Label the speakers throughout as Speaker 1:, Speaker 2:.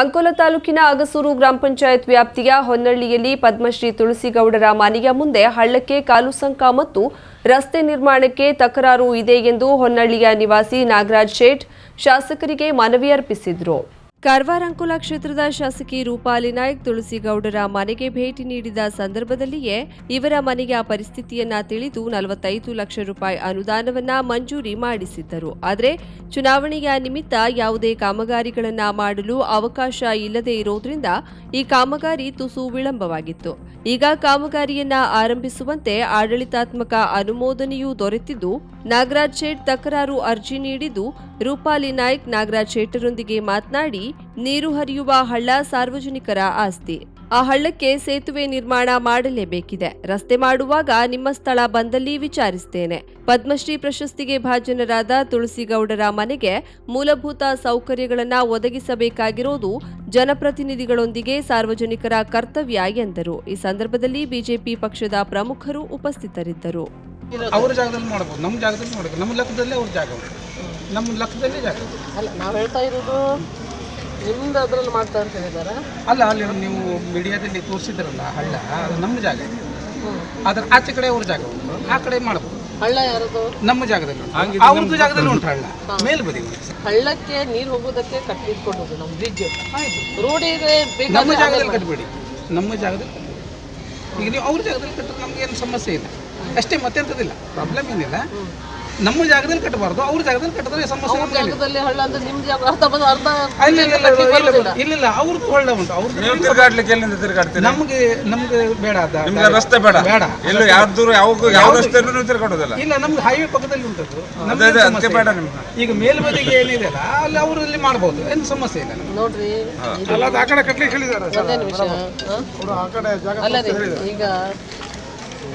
Speaker 1: ಅಂಕೋಲ ತಾಲೂಕಿನ ಅಗಸೂರು ಗ್ರಾಮ ಪಂಚಾಯತ್ ವ್ಯಾಪ್ತಿಯ ಹೊನ್ನಳ್ಳಿಯಲ್ಲಿ ಪದ್ಮಶ್ರೀ ತುಳಸಿಗೌಡರ ಮನೆಯ ಮುಂದೆ ಹಳ್ಳಕ್ಕೆ ಕಾಲು ಸಂಕ ಮತ್ತು ರಸ್ತೆ ನಿರ್ಮಾಣಕ್ಕೆ ತಕರಾರು ಇದೆ ಎಂದು ಹೊನ್ನಳ್ಳಿಯ ನಿವಾಸಿ ನಾಗರಾಜ್ ಶೇಟ್ ಶಾಸಕರಿಗೆ ಮನವಿ ಅರ್ಪಿಸಿದ್ರು. ಕಾರವಾರ ಅಂಕೋಲ ಕ್ಷೇತ್ರದ ಶಾಸಕಿ ರೂಪಾಲಿ ನಾಯಕ್ ತುಳಸಿಗೌಡರ ಮನೆಗೆ ಭೇಟಿ ನೀಡಿದ ಸಂದರ್ಭದಲ್ಲಿಯೇ ಇವರ ಮನೆಯ ಪರಿಸ್ಥಿತಿಯನ್ನ ತಿಳಿದು ನಲವತ್ತೈದು ಲಕ್ಷ ರೂಪಾಯಿ ಅನುದಾನವನ್ನ ಮಂಜೂರಿ ಮಾಡಿಸಿದ್ದರು. ಆದರೆ ಚುನಾವಣೆಯ ನಿಮಿತ್ತ ಯಾವುದೇ ಕಾಮಗಾರಿಗಳನ್ನ ಮಾಡಲು ಅವಕಾಶ ಇಲ್ಲದೆ ಇರೋದ್ರಿಂದ ಈ ಕಾಮಗಾರಿ ತುಸು ವಿಳಂಬವಾಗಿತ್ತು. ಈಗ ಕಾಮಗಾರಿಯನ್ನ ಆರಂಭಿಸುವಂತೆ ಆಡಳಿತಾತ್ಮಕ ಅನುಮೋದನೆಯೂ ದೊರೆತಿದ್ದು, ನಾಗರಾಜ್ ಶೇಟ್ ತಕರಾರು ಅರ್ಜಿ ನೀಡಿದ್ದು, ರೂಪಾಲಿ ನಾಯ್ಕ್ ನಾಗರಾಜ್ ಶೇಟರೊಂದಿಗೆ ಮಾತನಾಡಿ ನೀರು ಹರಿಯುವ ಹಳ್ಳ ಸಾರ್ವಜನಿಕರ ಆಸ್ತಿ. ಆ ಹಳ್ಳಕ್ಕೆ ಸೇತುವೆ ನಿರ್ಮಾಣ ಮಾಡಲೇಬೇಕಿದೆ. ರಸ್ತೆ ಮಾಡುವಾಗ ನಿಮ್ಮ ಸ್ಥಳ ಬಂದಲ್ಲಿ ವಿಚಾರಿಸ್ತೇನೆ. ಪದ್ಮಶ್ರೀ ಪ್ರಶಸ್ತಿಗೆ ಭಾಜನರಾದ ತುಳಸಿಗೌಡರ ಮನೆಗೆ ಮೂಲಭೂತ ಸೌಕರ್ಯಗಳನ್ನು ಒದಗಿಸಬೇಕಾಗಿರೋದು ಜನಪ್ರತಿನಿಧಿಗಳೊಂದಿಗೆ ಸಾರ್ವಜನಿಕರ ಕರ್ತವ್ಯ ಎಂದರು. ಈ ಸಂದರ್ಭದಲ್ಲಿ ಬಿಜೆಪಿ ಪಕ್ಷದ ಪ್ರಮುಖರು ಉಪಸ್ಥಿತರಿದ್ದರು.
Speaker 2: ಅವ್ರ ಜಾಗದಲ್ಲಿ ಮಾಡಬಹುದು ನಮ್ಮ ಜಾಗದಲ್ಲಿ ಮಾಡಬೇಕು ನಮ್ಮ ಲೆಕ್ಕದಲ್ಲೇ ಅವ್ರ ಜಾಗ ನಮ್ಮ ಲೆಕ್ಕದಲ್ಲೇ ಜಾಗ
Speaker 3: ಅಲ್ಲ ನಾವು ಹೇಳ್ತಾ ಇರೋದು ನಿಮ್ದು ಅದ್ರಲ್ಲಿ ಮಾಡ್ತಾ ಅಂತ ಹೇಳಿದಾರೆ?
Speaker 2: ಅಲ್ಲ ಅಲ್ಲಿ ನೀವು ಮೀಡಿಯಾದಲ್ಲಿ ತೋರಿಸಿದ್ರಲ್ಲ ಹಳ್ಳ ಅದು ನಮ್ಮ ಜಾಗ. ಇದೆ ಅದ್ರ ಆಚೆ ಕಡೆ ಅವ್ರ ಜಾಗ ಉಂಟು. ಆ ಕಡೆ ಮಾಡಬಹುದು
Speaker 3: ಹಳ್ಳ ಯಾರದು?
Speaker 2: ನಮ್ಮ ಜಾಗದಲ್ಲಿ ಉಂಟು. ಅವ್ರದ್ದು ಜಾಗದಲ್ಲಿ ಉಂಟು ಹಳ್ಳ. ಮೇಲ್ ಬದಿ
Speaker 3: ಹಳ್ಳಕ್ಕೆ ನೀರು ಹೋಗೋದಕ್ಕೆ ಕಟ್ಟಿಟ್ಕೊಡೋದು ನಮ್ಮ ಬ್ರಿಡ್ಜ್ ರೋಡಿಗೆ
Speaker 2: ನಮ್ಮ ಜಾಗದಲ್ಲಿ ಕಟ್ಟಬೇಡಿ ನಮ್ಮ ಜಾಗದಲ್ಲಿ ಕಟ್ಬೇಡಿ. ಈಗ ನೀವು ಅವ್ರ ಜಾಗದಲ್ಲಿ ಕಟ್ಟಿದ್ರೆ ನಮ್ಗೆ ಏನು ಸಮಸ್ಯೆ ಇಲ್ಲ. ಅಷ್ಟೇ ಮತ್ತೆಂಥದಿಲ್ಲ ಪ್ರಾಬ್ಲಮ್ ಏನಿಲ್ಲ. ನಮ್ಮ ಜಾಗದಲ್ಲಿ ಕಟ್ಟಬಾರ್ದು ಅವ್ರ ಜಾಗದಲ್ಲಿ ಕಟ್ಟಿದ್ರೆ ಸಮಸ್ಯೆ
Speaker 3: ಅವ್ರ
Speaker 2: ನಮ್ಗೆ
Speaker 3: ಜಾಗದಲ್ಲಿ ಹಳ್ಳ ಅಂದ್ರೆ ನಿಮ್ ಜಾಗ ಅರ್ಧ ಬಂದು ಅರ್ಧ
Speaker 2: ಇಲ್ಲ ಇಲ್ಲ ಅವ್ರದ್ದು ಹೊಳ್ಳ ಉಂಟು ಅವ್ರದ್ದು
Speaker 4: ನೀವು ತಿರ್ಗಾಡ್ಲಿಕ್ಕೆ ಎಲ್ಲಿಂದ ತಿರ್ಗಾಡ್ತೀರಿ?
Speaker 2: ನಮಗೆ ನಮಗೆ ಬೇಡ ಅದ
Speaker 4: ನಿಮ್ಗೆ ರಸ್ತೆ ಬೇಡ.
Speaker 2: ಬೇಡ.
Speaker 4: ಎಲ್ಲೂ ಯಾವ ದೂರ ಯಾವ ನೀವು ತಿರ್ಗಾಡೋದಿಲ್ಲ.
Speaker 2: ಇಲ್ಲ ನಮ್ಗೆ ಹೈವೇ ಪಕ್ಕದಲ್ಲಿ ಉಂಟದು ನಮ್ಗೆ
Speaker 4: ಅದೇ ಅದೇ
Speaker 2: ಸಮಸ್ಯೆ
Speaker 4: ಅದಕ್ಕೆ ಬೇಡ. ನಿಮ್ಗೆ.
Speaker 2: ಈಗ ಮೇಲ್ಬದಿಗೆ ಏನಿದೆ ಅಲ್ಲ ಅಲ್ಲಿ ಅವರಲ್ಲಿ ಮಾಡ್ಬೋದು ಏನು ಸಮಸ್ಯೆ ಇಲ್ಲ.
Speaker 3: ನೋಡ್ರಿ
Speaker 2: ಅಲ್ಲ ಅದು ಆ ಕಡೆ ಕಟ್ಲಿಕ್ಕೆ ಹೇಳಿದ್ದಾರೆ?
Speaker 3: ಅಲ್ಲ ಈಗ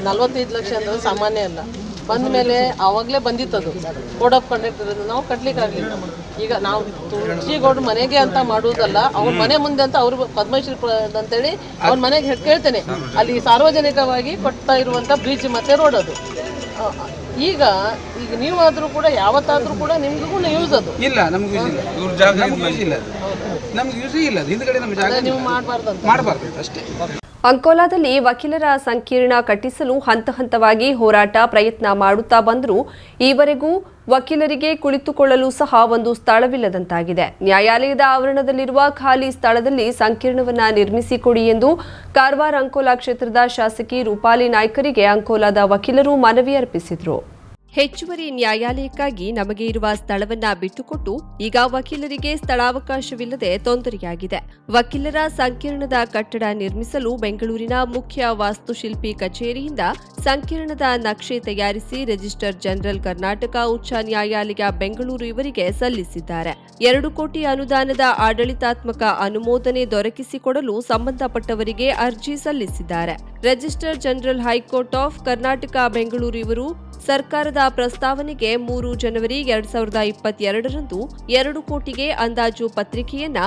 Speaker 3: ನಲ್ವತ್ತೈದು ಲಕ್ಷ ಅಂದ್ರೆ ಸಾಮಾನ್ಯ ಅಲ್ಲ. ಬಂದ ಮೇಲೆ ಅವಾಗಲೇ ಅದು. ಕೋಡ್ ಆಫ್ ಕಂಡಕ್ಟ್ ನಾವು ಕಟ್ಲಿಕ್ಕೆ ಆಗಲಿಲ್ಲ. ಈಗ ನಾವು ತುಳಸಿಗೌಡ್ರ ಮನೆಗೆ ಅಂತ ಮಾಡುವುದಲ್ಲ ಅವ್ರ ಮನೆ ಮುಂದೆ ಅಂತ ಅವ್ರು ಪದ್ಮಶ್ರೀ ಅಂತ ಅಂತೇಳಿ ಅವ್ರ ಮನೆಗೆ ಕೇಳ್ತೇನೆ. ಅಲ್ಲಿ ಸಾರ್ವಜನಿಕವಾಗಿ ಕೊಡ್ತಾ ಇರುವಂತ ಬ್ರಿಡ್ಜ್ ಮತ್ತೆ ರೋಡ್ ಅದು. ಈಗ ಈಗ ನೀವಾದ್ರೂ ಕೂಡ ಯಾವತ್ತಾದ್ರೂ ಕೂಡ ನಿಮ್ಗೂ ಯೂಸ್ ಅದು.
Speaker 2: ಇಲ್ಲ ನಮ್ಗೆ ಯೂಸ್ ಇಲ್ಲ.
Speaker 4: ಇವ್ರ ಜಾಗ
Speaker 2: ನಮ್ಗೆ ಯೂಸ್ ಇಲ್ಲ. ನಮ್ಗೆ ಯೂಸ್ ಇಲ್ಲ. ಹಿಂದ್ಗಡೆ ನಮ್ಮ ಜಾಗ
Speaker 3: ನೀವು ಮಾಡಬಾರ್ದು ಅಂತ.
Speaker 2: ಮಾಡಬಾರ್ದು. ಅಷ್ಟೇ.
Speaker 1: ಅಂಕೋಲಾದಲ್ಲಿ ವಕೀಲರ ಸಂಕೀರ್ಣ ಕಟ್ಟಿಸಲು ಹಂತ ಹಂತವಾಗಿ ಹೋರಾಟ ಪ್ರಯತ್ನ ಮಾಡುತ್ತಾ ಬಂದರೂ ಈವರೆಗೂ ವಕೀಲರಿಗೆ ಕುಳಿತುಕೊಳ್ಳಲು ಸಹ ಒಂದು ಸ್ಥಳವಿಲ್ಲದಂತಾಗಿದೆ. ನ್ಯಾಯಾಲಯದ ಆವರಣದಲ್ಲಿರುವ ಖಾಲಿ ಸ್ಥಳದಲ್ಲಿ ಸಂಕೀರ್ಣವನ್ನ ನಿರ್ಮಿಸಿಕೊಡಿ ಎಂದು ಕಾರವಾರ ಅಂಕೋಲಾ ಕ್ಷೇತ್ರದ ಶಾಸಕಿ ರೂಪಾಲಿ ನಾಯ್ಕರಿಗೆ ಅಂಕೋಲಾದ ವಕೀಲರು ಮನವಿ ಅರ್ಪಿಸಿದರು. ಹೆಚ್ಚುವರಿ ನ್ಯಾಯಾಲಯಕ್ಕಾಗಿ ನಮಗೆ ಇರುವ ಸ್ಥಳವನ್ನ ಬಿಟ್ಟುಕೊಟ್ಟು ಈಗ ವಕೀಲರಿಗೆ ಸ್ಥಳಾವಕಾಶವಿಲ್ಲದೆ ತೊಂದರೆಯಾಗಿದೆ. ವಕೀಲರ ಸಂಕೀರ್ಣದ ಕಟ್ಟಡ ನಿರ್ಮಿಸಲು ಬೆಂಗಳೂರಿನ ಮುಖ್ಯ ವಾಸ್ತುಶಿಲ್ಪಿ ಕಚೇರಿಯಿಂದ ಸಂಕೀರ್ಣದ ನಕ್ಷೆ ತಯಾರಿಸಿ ರಿಜಿಸ್ಟರ್ ಜನರಲ್ ಕರ್ನಾಟಕ ಉಚ್ಚ ನ್ಯಾಯಾಲಯ ಬೆಂಗಳೂರು ಇವರಿಗೆ ಸಲ್ಲಿಸಿದ್ದಾರೆ. ಎರಡು ಕೋಟಿ ಅನುದಾನದ ಆಡಳಿತಾತ್ಮಕ ಅನುಮೋದನೆ ದೊರಕಿಸಿಕೊಡಲು ಸಂಬಂಧಪಟ್ಟವರಿಗೆ ಅರ್ಜಿ ಸಲ್ಲಿಸಿದ್ದಾರೆ. Registrar general high court of Karnataka Bengaluru ಇವರು ಸರ್ಕಾರದ ಪ್ರಸ್ತಾವನೆಗೆ ಮೂರು ಜನವರಿ ಎರಡ್ ಸಾವಿರದ ಇಪ್ಪತ್ತೆರಡರಂದು ಎರಡು ಕೋಟಿಗೆ ಅಂದಾಜು ಪತ್ರಿಕೆಯನ್ನ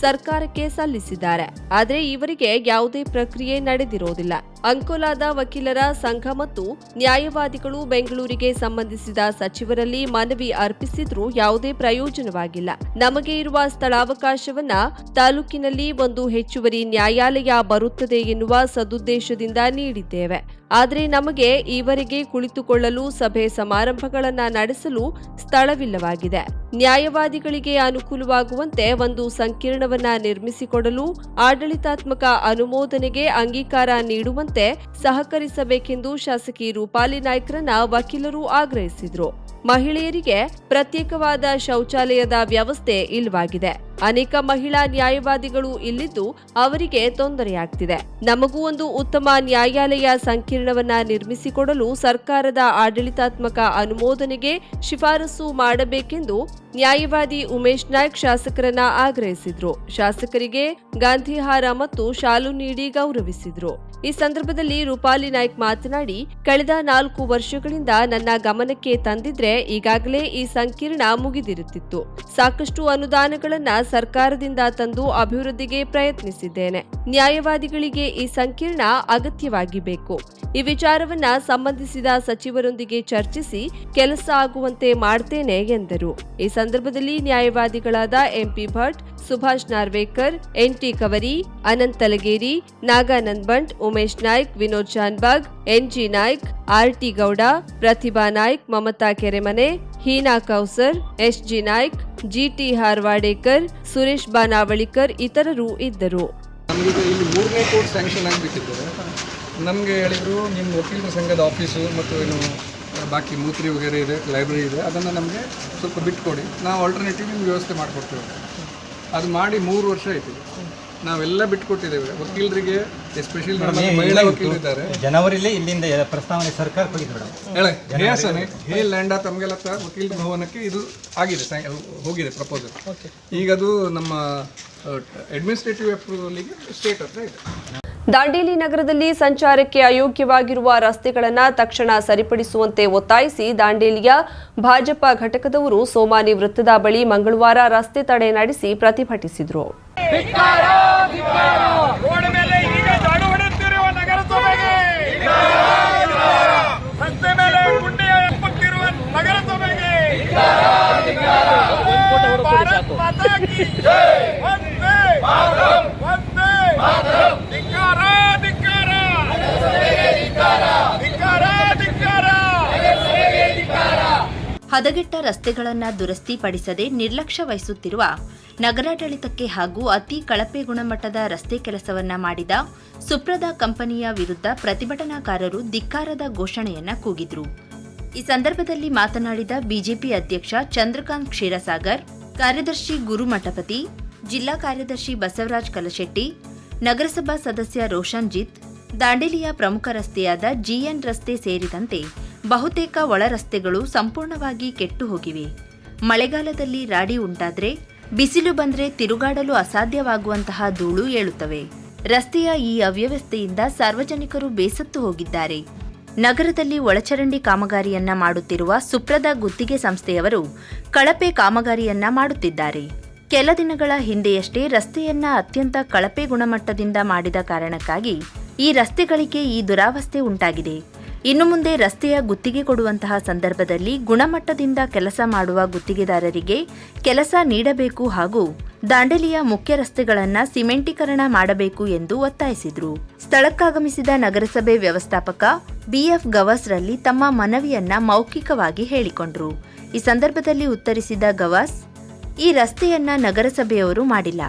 Speaker 1: ಸರ್ಕಾರಕ್ಕೆ ಸಲ್ಲಿಸಿದ್ದಾರೆ. ಆದರೆ ಇವರಿಗೆ ಯಾವುದೇ ಪ್ರಕ್ರಿಯೆ ನಡೆದಿರೋದಿಲ್ಲ. ಅಂಕೋಲಾದ ವಕೀಲರ ಸಂಘ ಮತ್ತು ನ್ಯಾಯವಾದಿಗಳು ಬೆಂಗಳೂರಿಗೆ ಸಂಬಂಧಿಸಿದ ಸಚಿವರಲ್ಲಿ ಮನವಿ ಅರ್ಪಿಸಿದ್ರೂ ಯಾವುದೇ ಪ್ರಯೋಜನವಾಗಿಲ್ಲ. ನಮಗೆ ಇರುವ ಸ್ಥಳಾವಕಾಶವನ್ನ ತಾಲೂಕಿನಲ್ಲಿ ಒಂದು ಹೆಚ್ಚುವರಿ ನ್ಯಾಯಾಲಯ ಬರುತ್ತದೆ ಎನ್ನುವ ಸದುದ್ದೇಶದಿಂದ ನೀಡಿದ್ದೇವೆ. ಆದರೆ ನಮಗೆ ಈವರೆಗೆ ಕುಳಿತುಕೊಳ್ಳಲು ಸಭೆ ಸಮಾರಂಭಗಳನ್ನು ನಡೆಸಲು ಸ್ಥಳವಿಲ್ಲವಾಗಿದೆ. ನ್ಯಾಯವಾದಿಗಳಿಗೆ ಅನುಕೂಲವಾಗುವಂತೆ ಒಂದು ಸಂಕೀರ್ಣವನ್ನ ನಿರ್ಮಿಸಿಕೊಡಲು ಆಡಳಿತಾತ್ಮಕ ಅನುಮೋದನೆಗೆ ಅಂಗೀಕಾರ ನೀಡುವಂತೆ ಸಹಕರಿಸಬೇಕೆಂದು ಶಾಸಕಿ ರೂಪಾಲಿ ನಾಯ್ಕರನ್ನ ವಕೀಲರು ಆಗ್ರಹಿಸಿದ್ರು. ಮಹಿಳೆಯರಿಗೆ ಪ್ರತ್ಯೇಕವಾದ ಶೌಚಾಲಯದ ವ್ಯವಸ್ಥೆ ಇಲ್ಲವಾಗಿದೆ. ಅನೇಕ ಮಹಿಳಾ ನ್ಯಾಯವಾದಿಗಳು ಇಲ್ಲಿದ್ದು ಅವರಿಗೆ ತೊಂದರೆಯಾಗ್ತಿದೆ. ನಮಗೂ ಒಂದು ಉತ್ತಮ ನ್ಯಾಯಾಲಯ ಸಂಕೀರ್ಣವನ್ನ ನಿರ್ಮಿಸಿಕೊಡಲು ಸರ್ಕಾರದ ಆಡಳಿತಾತ್ಮಕ ಅನುಮೋದನೆಗೆ ಶಿಫಾರಸು ಮಾಡಬೇಕೆಂದು ನ್ಯಾಯವಾದಿ ಉಮೇಶ್ ನಾಯ್ಕ್ ಶಾಸಕರನ್ನ ಆಗ್ರಹಿಸಿದ್ರು. ಶಾಸಕರಿಗೆ ಗಾಂಧಿಹಾರ ಮತ್ತು ಶಾಲು ನೀಡಿ ಗೌರವಿಸಿದ್ರು. ಈ ಸಂದರ್ಭದಲ್ಲಿ ರೂಪಾಲಿ ನಾಯ್ಕ್ ಮಾತನಾಡಿ, ಕಳೆದ ನಾಲ್ಕು ವರ್ಷಗಳಿಂದ ನನ್ನ ಗಮನಕ್ಕೆ ತಂದಿದ್ರೆ ಈಗಾಗಲೇ ಈ ಸಂಕೀರ್ಣ ಮುಗಿದಿರುತ್ತಿತ್ತು. ಸಾಕಷ್ಟು ಅನುದಾನಗಳನ್ನ ಸರ್ಕಾರದಿಂದ ತಂದು ಅಭಿವೃದ್ಧಿಗೆ ಪ್ರಯತ್ನಿಸಿದ್ದೇನೆ. ನ್ಯಾಯವಾದಿಗಳಿಗೆ ಈ ಸಂಕೀರ್ಣ ಅಗತ್ಯವಾಗಿ ಬೇಕು ಈ ವಿಚಾರವನ್ನ ಸಂಬಂಧಿಸಿದ ಸಚಿವರೊಂದಿಗೆ ಚರ್ಚಿಸಿ ಕೆಲಸ ಆಗುವಂತೆ ಮಾಡ್ತೇನೆ ಎಂದರು. ಈ ಸಂದರ್ಭದಲ್ಲಿ ನ್ಯಾಯವಾದಿಗಳಾದ M P Bhat, Subhash Narvekar N T Kavari, Anant Talageri, Naganand Bant Umesh Naik, Vinod Shanbag N G Naik R T Gowda, Pratibha Naik, Mamata Keremane, Heena Kausar S G Naik G T Harwadekar, Suresh Banavalikar ಇತರರು ಇದ್ದರು.
Speaker 5: ನಮಗೆ ಹೇಳಿದರು ನಿಮ್ಮ ವಕೀಲರ ಸಂಘದ office ಮತ್ತು ಏನು ಬಾಕಿ ಮೂತ್ರಿ ವಗೇರೆ ಇದೆ ಲೈಬ್ರರಿ ಇದೆ ಅದನ್ನು ನಮಗೆ ಸ್ವಲ್ಪ ಬಿಟ್ಕೊಡಿ. ನಾವು ಆಲ್ಟರ್ನೇಟಿವ್ ನಿಮ್ಗೆ ವ್ಯವಸ್ಥೆ ಮಾಡಿಕೊಡ್ತೇವೆ. ಅದು ಮಾಡಿ ಮೂರು ವರ್ಷ ಆಯಿತು. ನಾವೆಲ್ಲ ಬಿಟ್ಕೊಟ್ಟಿದ್ದೇವೆ. ವಕೀಲರಿಗೆ ಎಸ್ಪೆಷಲಿ ಮಹಿಳಾ ವಕೀಲರಿದ್ದಾರೆ
Speaker 6: ಜನವರಿಲಿ ಇಲ್ಲಿಂದ ಪ್ರಸ್ತಾವನೆ
Speaker 5: ಸರ್ಕಾರ ಹೇಸನೆ ಹೇ ಲ್ಯಾಂಡ ತಮಗೆಲ್ಲ ವಕೀಲರ ವಕೀಲ ಭವನಕ್ಕೆ ಇದು ಆಗಿದೆ ಹೋಗಿದೆ ಪ್ರಪೋಸಲ್ ಈಗ ಅದು ನಮ್ಮ ಅಡ್ಮಿನಿಸ್ಟ್ರೇಟಿವ್ ಅಪ್ರೂವಲಿಗೆ ಸ್ಟೇಟ್ ಹತ್ರ ಇದೆ.
Speaker 1: ದಾಂಡೇಲಿ ನಗರದಲ್ಲಿ ಸಂಚಾರಕ್ಕೆ ಅಯೋಗ್ಯವಾಗಿರುವ ರಸ್ತೆಗಳನ್ನು ತಕ್ಷಣ ಸರಿಪಡಿಸುವಂತೆ ಒತ್ತಾಯಿಸಿ ದಾಂಡೇಲಿಯ ಭಾಜಪ ಘಟಕದವರು ಸೋಮಾನಿ ವೃತ್ತದ ಬಳಿ ಮಂಗಳವಾರ ರಸ್ತೆ ತಡೆ ನಡೆಸಿ ಪ್ರತಿಭಟಿಸಿದರು.
Speaker 7: ಭಾರತ್ ಮಾತಾ ಕಿ ವಂದೇ ವಂದೇ. ಧಿಕ್ಕಾರ
Speaker 8: ಹದಗೆಟ್ಟ ರಸ್ತೆಗಳನ್ನು ದುರಸ್ತಿಪಡಿಸದೆ ನಿರ್ಲಕ್ಷ್ಯ ವಹಿಸುತ್ತಿರುವ ನಗರಾಡಳಿತಕ್ಕೆ ಹಾಗೂ ಅತಿ ಕಳಪೆ ಗುಣಮಟ್ಟದ ರಸ್ತೆ ಕೆಲಸವನ್ನ ಮಾಡಿದ ಸುಪ್ರದಾ ಕಂಪನಿಯ ವಿರುದ್ಧ ಪ್ರತಿಭಟನಾಕಾರರು ಧಿಕ್ಕಾರದ ಘೋಷಣೆಯನ್ನ ಕೂಗಿದ್ರು. ಈ ಸಂದರ್ಭದಲ್ಲಿ ಮಾತನಾಡಿದ ಬಿಜೆಪಿ ಅಧ್ಯಕ್ಷ ಚಂದ್ರಕಾಂತ್ ಕ್ಷೀರಸಾಗರ್, ಕಾರ್ಯದರ್ಶಿ ಗುರು ಮಠಪತಿ, ಜಿಲ್ಲಾ ಕಾರ್ಯದರ್ಶಿ ಬಸವರಾಜ್ ಕಲಶೆಟ್ಟಿ, ನಗರಸಭಾ ಸದಸ್ಯ ರೋಷನ್ ಜಿತ್ ದಾಂಡೇಲಿಯ ಪ್ರಮುಖ ರಸ್ತೆಯಾದ ಜಿಎನ್ ರಸ್ತೆ ಸೇರಿದಂತೆ ಬಹುತೇಕ ಒಳ ರಸ್ತೆಗಳು ಸಂಪೂರ್ಣವಾಗಿ ಕೆಟ್ಟು ಹೋಗಿವೆ. ಮಳೆಗಾಲದಲ್ಲಿ ರಾಡಿ ಉಂಟಾದರೆ ಬಿಸಿಲು ಬಂದರೆ ತಿರುಗಾಡಲು ಅಸಾಧ್ಯವಾಗುವಂತಹ ಧೂಳು ಏಳುತ್ತವೆ. ರಸ್ತೆಯ ಈ ಅವ್ಯವಸ್ಥೆಯಿಂದ ಸಾರ್ವಜನಿಕರು ಬೇಸತ್ತು ಹೋಗಿದ್ದಾರೆ. ನಗರದಲ್ಲಿ ಒಳಚರಂಡಿ ಕಾಮಗಾರಿಯನ್ನ ಮಾಡುತ್ತಿರುವ ಸುಪ್ರದ ಗುತ್ತಿಗೆ ಸಂಸ್ಥೆಯವರು ಕಳಪೆ ಕಾಮಗಾರಿಯನ್ನ ಮಾಡುತ್ತಿದ್ದಾರೆ. ಕೆಲ ದಿನಗಳ ಹಿಂದೆಯಷ್ಟೇ ರಸ್ತೆಯನ್ನ ಅತ್ಯಂತ ಕಳಪೆ ಗುಣಮಟ್ಟದಿಂದ ಮಾಡಿದ ಕಾರಣಕ್ಕಾಗಿ ಈ ರಸ್ತೆಗಳಿಗೆ ಈ ದುರಾವಸ್ಥೆ ಉಂಟಾಗಿದೆ. ಇನ್ನು ಮುಂದೆ ರಸ್ತೆಯ ಗುತ್ತಿಗೆ ಕೊಡುವಂತಹ ಸಂದರ್ಭದಲ್ಲಿ ಗುಣಮಟ್ಟದಿಂದ ಕೆಲಸ ಮಾಡುವ ಗುತ್ತಿಗೆದಾರರಿಗೆ ಕೆಲಸ ನೀಡಬೇಕು ಹಾಗೂ ದಾಂಡಲಿಯ ಮುಖ್ಯ ರಸ್ತೆಗಳನ್ನು ಸಿಮೆಂಟೀಕರಣ ಮಾಡಬೇಕು ಎಂದು ಒತ್ತಾಯಿಸಿದರು. ಸ್ಥಳಕ್ಕಾಗಮಿಸಿದ ನಗರಸಭೆ ವ್ಯವಸ್ಥಾಪಕ ಬಿಎಫ್ ಗವಾಸ್ರಲ್ಲಿ ತಮ್ಮ ಮನವಿಯನ್ನ ಮೌಖಿಕವಾಗಿ ಹೇಳಿಕೊಂಡರು. ಈ ಸಂದರ್ಭದಲ್ಲಿ ಉತ್ತರಿಸಿದ ಗವಾಸ್, ಈ ರಸ್ತೆಯನ್ನ ನಗರಸಭೆಯವರು ಮಾಡಿಲ್ಲ.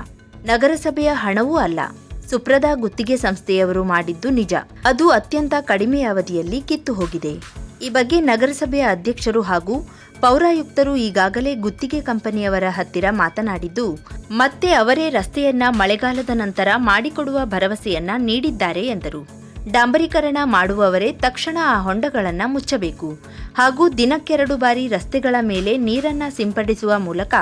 Speaker 8: ನಗರಸಭೆಯ ಹಣವೂ ಅಲ್ಲ. ಸುಪ್ರದಾ ಗುತ್ತಿಗೆ ಸಂಸ್ಥೆಯವರು ಮಾಡಿದ್ದು ನಿಜ. ಅದು ಅತ್ಯಂತ ಕಡಿಮೆ ಅವಧಿಯಲ್ಲಿ ಕಿತ್ತು ಹೋಗಿದೆ ಈ ಬಗ್ಗೆ ನಗರಸಭೆಯ ಅಧ್ಯಕ್ಷರು ಹಾಗೂ ಪೌರಾಯುಕ್ತರು ಈಗಾಗಲೇ ಗುತ್ತಿಗೆ ಕಂಪನಿಯವರ ಹತ್ತಿರ ಮಾತನಾಡಿದ್ದು, ಮತ್ತೆ ಅವರೇ ರಸ್ತೆಯನ್ನ ಮಳೆಗಾಲದ ನಂತರ ಮಾಡಿಕೊಡುವ ಭರವಸೆಯನ್ನ ನೀಡಿದ್ದಾರೆ ಎಂದರು. ಡಾಂಬರೀಕರಣ ಮಾಡುವವರೇ ತಕ್ಷಣ ಆ ಹೊಂಡಗಳನ್ನು ಮುಚ್ಚಬೇಕು. ಹಾಗೂ ದಿನಕ್ಕೆರಡು ಬಾರಿ ರಸ್ತೆಗಳ ಮೇಲೆ ನೀರನ್ನ ಸಿಂಪಡಿಸುವ ಮೂಲಕ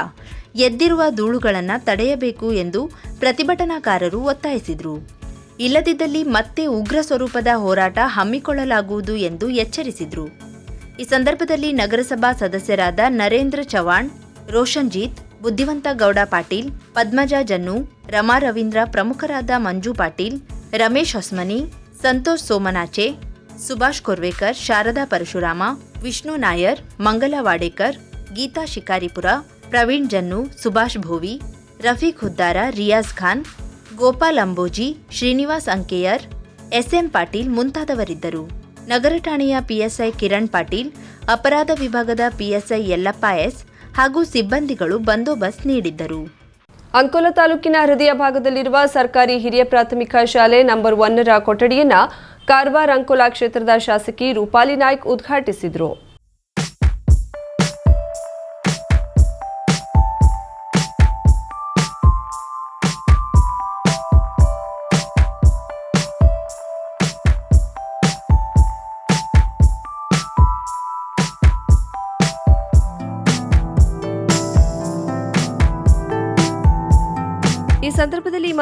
Speaker 8: ಎದ್ದಿರುವ ಧೂಳುಗಳನ್ನು ತಡೆಯಬೇಕು ಎಂದು ಪ್ರತಿಭಟನಾಕಾರರು ಒತ್ತಾಯಿಸಿದರು. ಇಲ್ಲದಿದ್ದಲ್ಲಿ ಮತ್ತೆ ಉಗ್ರ ಸ್ವರೂಪದ ಹೋರಾಟ ಹಮ್ಮಿಕೊಳ್ಳಲಾಗುವುದು ಎಂದು ಎಚ್ಚರಿಸಿದರು. ಈ ಸಂದರ್ಭದಲ್ಲಿ ನಗರಸಭಾ ಸದಸ್ಯರಾದ ನರೇಂದ್ರ ಚವಾಣ್ ರೋಷನ್ಜೀತ್, ಬುದ್ಧಿವಂತ ಗೌಡ ಪಾಟೀಲ್, ಪದ್ಮಜಾ ಜನ್ನು, ರಮಾ ರವೀಂದ್ರ ಪ್ರಮುಖರಾದ ಮಂಜು ಪಾಟೀಲ್, ರಮೇಶ್ ಹೊಸ್ಮನಿ, ಸಂತೋಷ್ ಸೋಮನಾಚೆ, ಸುಭಾಷ್ ಕೊರ್ವೇಕರ್, ಶಾರದಾ ಪರಶುರಾಮ, ವಿಷ್ಣು ನಾಯರ್, ಮಂಗಲ ವಾಡೇಕರ್, ಗೀತಾ ಶಿಕಾರಿಪುರ, ಪ್ರವೀಣ್ ಜನ್ನು, ಸುಭಾಷ್ ಭೋವಿ ರಫೀಕ್ ಹುದ್ದಾರ ರಿಯಾಜ್ ಖಾನ್, ಗೋಪಾಲ್ ಅಂಬೋಜಿ, ಶ್ರೀನಿವಾಸ್ ಅಂಕೆಯರ್ ಎಸ್ಎಂ ಪಾಟೀಲ್ ಮುಂತಾದವರಿದ್ದರು. ನಗರ ಠಾಣೆಯ ಪಿಎಸ್ಐ ಕಿರಣ್ ಪಾಟೀಲ್, ಅಪರಾಧ ವಿಭಾಗದ ಪಿಎಸ್ಐ ಯಲ್ಲಪ್ಪ ಎಸ್ ಹಾಗೂ ಸಿಬ್ಬಂದಿಗಳು ಬಂದೋಬಸ್ತ್ ನೀಡಿದ್ದರು.
Speaker 1: ಅಂಕೋಲ ತಾಲೂಕಿನ ಹೃದಯ ಭಾಗದಲ್ಲಿರುವ ಸರ್ಕಾರಿ ಹಿರಿಯ ಪ್ರಾಥಮಿಕ ಶಾಲೆ ನಂಬರ್ ಒನ್ನರ ಕೊಠಡಿಯನ್ನ ಕಾರವಾರ ಅಂಕೋಲಾ ಕ್ಷೇತ್ರದ ಶಾಸಕಿ ರೂಪಾಲಿ ನಾಯ್ಕ್ ಉದ್ಘಾಟಿಸಿದರು.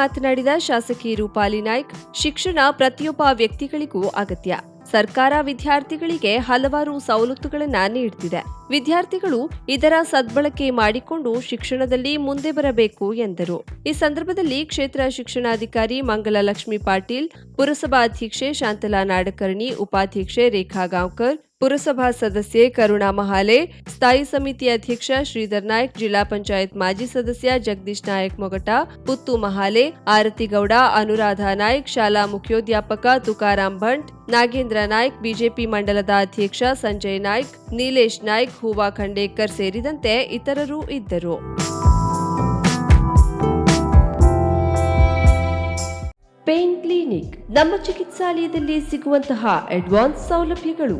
Speaker 1: ಮಾತನಾಡಿದ ಶಾಸಕಿ ರೂಪಾಲಿ ನಾಯ್ಕ್, ಶಿಕ್ಷಣ ಪ್ರತಿಯೊಬ್ಬ ವ್ಯಕ್ತಿಗಳಿಗೂ ಅಗತ್ಯ. ಸರ್ಕಾರ ವಿದ್ಯಾರ್ಥಿಗಳಿಗೆ ಹಲವಾರು ಸವಲತ್ತುಗಳನ್ನು ನೀಡುತ್ತಿದೆ ವಿದ್ಯಾರ್ಥಿಗಳು ಇದರ ಸದ್ಬಳಕೆ ಮಾಡಿಕೊಂಡು ಶಿಕ್ಷಣದಲ್ಲಿ ಮುಂದೆ ಬರಬೇಕು ಎಂದರು. ಈ ಸಂದರ್ಭದಲ್ಲಿ ಕ್ಷೇತ್ರ ಶಿಕ್ಷಣಾಧಿಕಾರಿ ಮಂಗಲ ಲಕ್ಷ್ಮಿ ಪಾಟೀಲ್ ಪುರಸಭಾ ಅಧ್ಯಕ್ಷೆ ಶಾಂತಲಾ ನಾಡಕರ್ಣಿ, ಉಪಾಧ್ಯಕ್ಷೆ ರೇಖಾ ಗಾಂವ್ಕರ್ ಪುರಸಭಾ ಸದಸ್ಯೆ ಕರುಣಾ ಮಹಾಲೆ, ಸ್ಥಾಯಿ ಸಮಿತಿ ಅಧ್ಯಕ್ಷ ಶ್ರೀಧರ್ ನಾಯ್ಕ್, ಜಿಲ್ಲಾ ಪಂಚಾಯತ್ ಮಾಜಿ ಸದಸ್ಯ ಜಗದೀಶ್ ನಾಯಕ್ ಮೊಗಟ, ಪುತ್ತು ಮಹಾಲೆ ಆರತಿಗೌಡ ಅನುರಾಧ ನಾಯ್ಕ್, ಶಾಲಾ ಮುಖ್ಯೋಧ್ಯಾಪಕ ತುಕಾರಾಂ ಭಂಟ್, ನಾಗೇಂದ್ರ ನಾಯ್ಕ್, ಬಿಜೆಪಿ ಮಂಡಲದ ಅಧ್ಯಕ್ಷ ಸಂಜಯ್ ನಾಯ್ಕ್, ನೀಲೇಶ್ ನಾಯ್ಕ್, ಹೂವಾ ಖಂಡೇಕರ್ ಸೇರಿದಂತೆ ಇತರರು ಇದ್ದರು. ಪೇನ್ ಕ್ಲಿನಿಕ್, ನಮ್ಮ ಚಿಕಿತ್ಸಾಲಯದಲ್ಲಿ ಸಿಗುವಂತಹ ಅಡ್ವಾನ್ಸ್ ಸೌಲಭ್ಯಗಳು.